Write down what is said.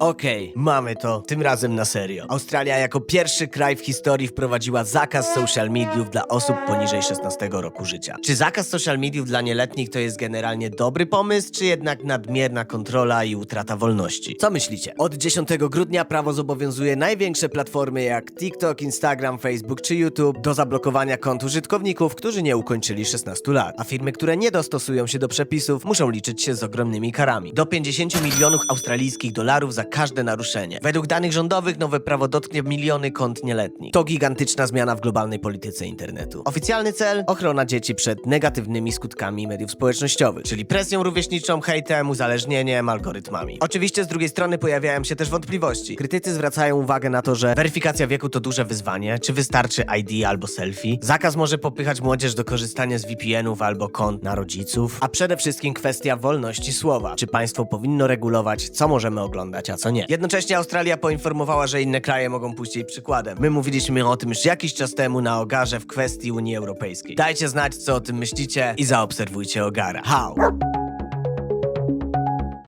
Okej, mamy to, tym razem na serio. Australia jako pierwszy kraj w historii wprowadziła zakaz social mediów dla osób poniżej 16 roku życia. Czy zakaz social mediów dla nieletnich to jest generalnie dobry pomysł, czy jednak nadmierna kontrola i utrata wolności? Co myślicie? Od 10 grudnia prawo zobowiązuje największe platformy jak TikTok, Instagram, Facebook czy YouTube do zablokowania kont użytkowników, którzy nie ukończyli 16 lat. A firmy, które nie dostosują się do przepisów, muszą liczyć się z ogromnymi karami. Do 50 milionów australijskich dolarów za każde naruszenie. Według danych rządowych nowe prawo dotknie miliony kont nieletnich. To gigantyczna zmiana w globalnej polityce internetu. Oficjalny cel? Ochrona dzieci przed negatywnymi skutkami mediów społecznościowych, czyli presją rówieśniczą, hejtem, uzależnieniem, algorytmami. Oczywiście z drugiej strony pojawiają się też wątpliwości. Krytycy zwracają uwagę na to, że weryfikacja wieku to duże wyzwanie, czy wystarczy ID albo selfie. Zakaz może popychać młodzież do korzystania z VPN-ów albo kont na rodziców, a przede wszystkim kwestia wolności słowa. Czy państwo powinno regulować, co możemy oglądać, a co nie. Jednocześnie Australia poinformowała, że inne kraje mogą pójść jej przykładem. My mówiliśmy o tym już jakiś czas temu na Ogarze w kwestii Unii Europejskiej. Dajcie znać, co o tym myślicie i zaobserwujcie Ogara. How?